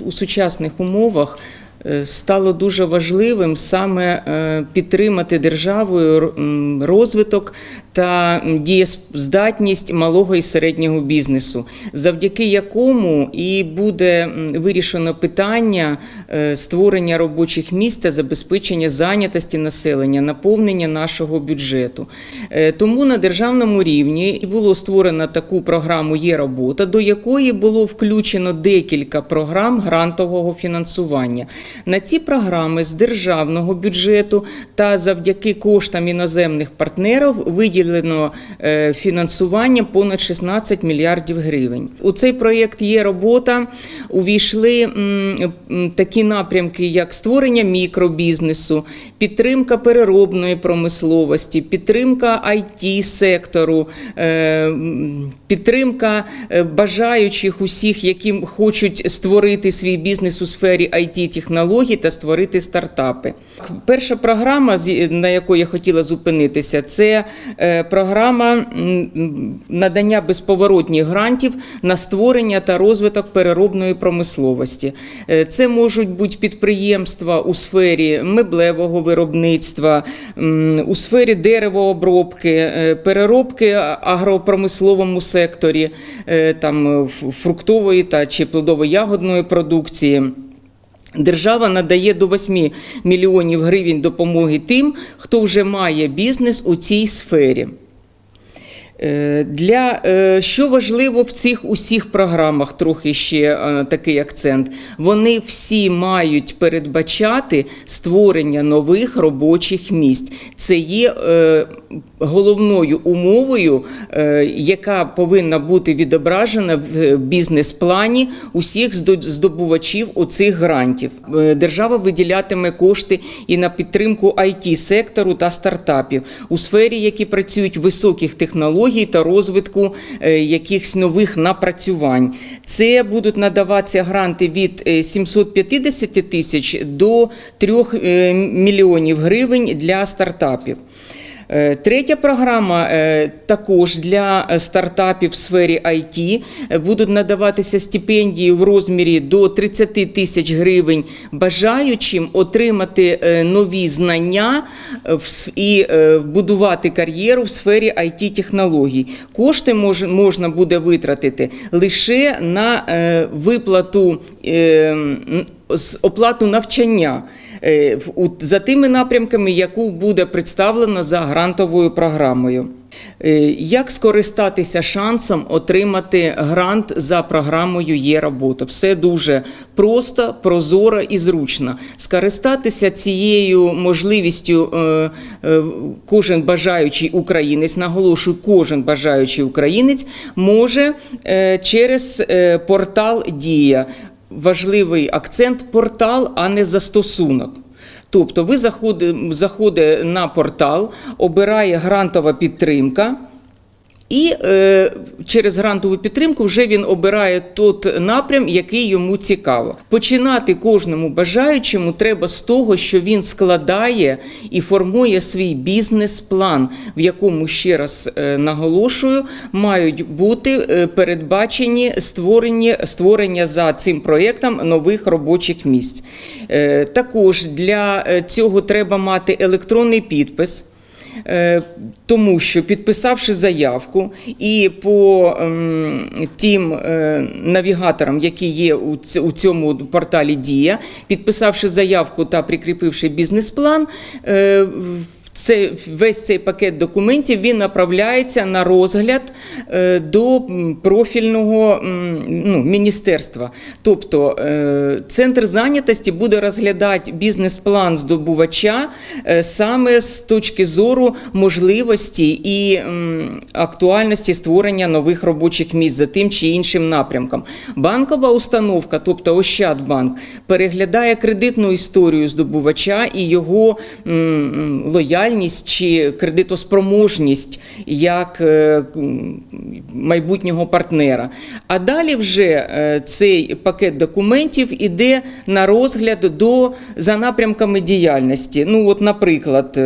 у сучасних умовах стало дуже важливим саме е, підтримати державою розвиток та дієздатність малого і середнього бізнесу, завдяки якому і буде вирішено питання е, створення робочих місць та забезпечення зайнятості населення, наповнення нашого бюджету. Е, Тому на державному рівні і було створено таку програму Є робота, до якої було включено декілька програм грантового фінансування. На ці програми з державного бюджету та завдяки коштам іноземних партнерів виділено е, фінансування понад 16 мільярдів гривень. У цей проєкт є робота. Увійшли такі напрямки, як створення мікробізнесу, підтримка переробної промисловості, підтримка it сектору, е, підтримка е, бажаючих усіх, які хочуть створити свій бізнес у сфері it технологій та створити стартапи. Перша програма, на яку я хотіла зупинитися, це е, програма надання безповоротніх грантів на створення та розвиток переробної промисловості. Е, Це можуть бути підприємства у сфері меблевого виробництва, у сфері деревообробки, е, переробки агропромисловому секторі, там фруктової та чи плодово-ягодної продукції. Держава надає до 8 мільйонів гривень допомоги тим, хто вже має бізнес у цій сфері. Е, Для е, що важливо в цих усіх програмах, трохи ще е, такий акцент. Вони всі мають передбачати створення нових робочих місць. Це є головною умовою, е, яка повинна бути відображена в бізнес-плані усіх здо- здобувачів оцих грантів. Е, Держава виділятиме кошти і на підтримку it сектору та стартапів у сфері, які працюють високих технологій та розвитку е, якихось нових напрацювань. Це будуть надаватися гранти від е, 750 тисяч до 3 е, мільйонів гривень для стартапів. Е, Третя програма е, також для стартапів в сфері IT. Будуть надаватися стипендії в розмірі до 30 тисяч гривень бажаючим отримати е, нові знання і будувати вбудувати кар'єру в сфері it технологій Кошти мож- можна буде витратити лише на е, виплату е, оплату навчання е, за тими напрямками, яку буде представлено за грантовою програмою. Е, Як скористатися шансом отримати грант за програмою Є робота? Все дуже просто, прозоро і зручно. Скористатися цією можливістю е, е, кожен бажаючий українець, наголошую, кожен бажаючий українець може через портал Дія. Важливий акцент портал, а не застосунок. Тобто ви заходите, заходите на портал, обирає грантова підтримка. І е, через грантову підтримку вже він обирає тот напрям, який йому цікаво. Починати кожному бажаючому треба з того, що він складає і формує свій бізнес-план, в якому ще раз е, наголошую, мають бути е, передбачені створення, створення за цим проєктом нових робочих місць. Е, також для е, цього треба мати електронний підпис. Е, Тому що підписавши заявку і по ем, тим е, навігаторам, які є у цьому порталі Дія, підписавши заявку та прикріпивши бізнес-план, е, в- це весь цей пакет документів він направляється на розгляд е, до профільного ну, міністерства. Тобто е, центр зайнятості буде розглядати бізнес-план здобувача е, саме з точки зору можливості і актуальності створення нових робочих місць за тим чи іншим напрямком. Банкова установка, тобто Ощадбанк, переглядає кредитну історію здобувача і його м, м, лояльність чи кредитоспроможність як е, майбутнього партнера. А далі вже е, цей пакет документів іде на розгляд до за напрямками діяльності. Ну, от, наприклад.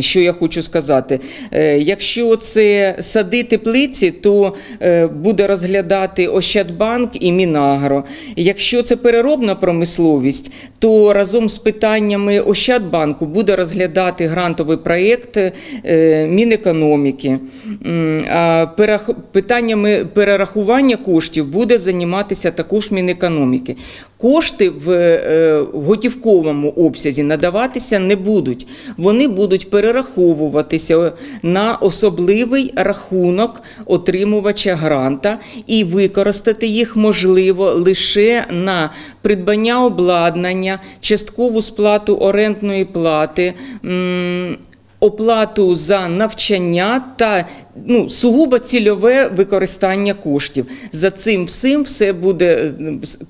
Що я хочу сказати? Е, Якщо це сади теплиці, то е, буде розглядати Ощадбанк і Мінагро. Якщо це переробна промисловість, то разом з питаннями Ощадбанку буде розглядати грантовий проєкт е, Мінекономіки. Питаннями перерахування коштів буде займатися також Мінекономіки. Кошти в готівковому обсязі надаватися не будуть. Вони будуть перераховуватися на особливий рахунок отримувача гранта і використати їх можливо лише на придбання обладнання, часткову сплату орендної плати. Оплату за навчання та ну, сугубо цільове використання коштів. За цим всім все буде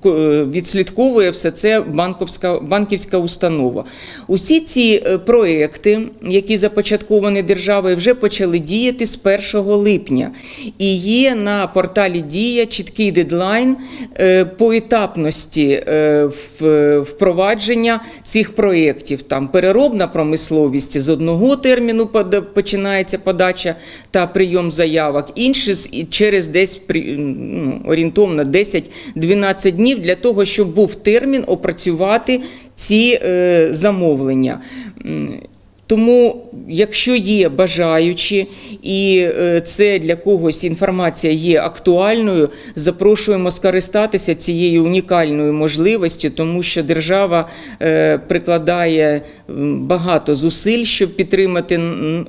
е, е, відслідковує все це банківська, банківська установа. Усі ці е, проекти, які започатковані державою, вже почали діяти з 1 липня. І є на порталі Дія чіткий дедлайн поетапності впровадження цих проєктів. Там переробна промисловість з одного терміну починається подача та прийом заявок, інші через десь ну, орієнтовно 10-12 днів для того, щоб був термін опрацювати ці е, замовлення. Тому, якщо є бажаючі і е, це для когось інформація є актуальною, запрошуємо скористатися цією унікальною можливістю, тому що держава е, прикладає багато зусиль, щоб підтримати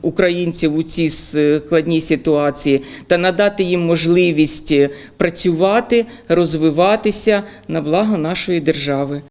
українців у цій складній ситуації та надати їм можливість працювати, розвиватися на благо нашої держави.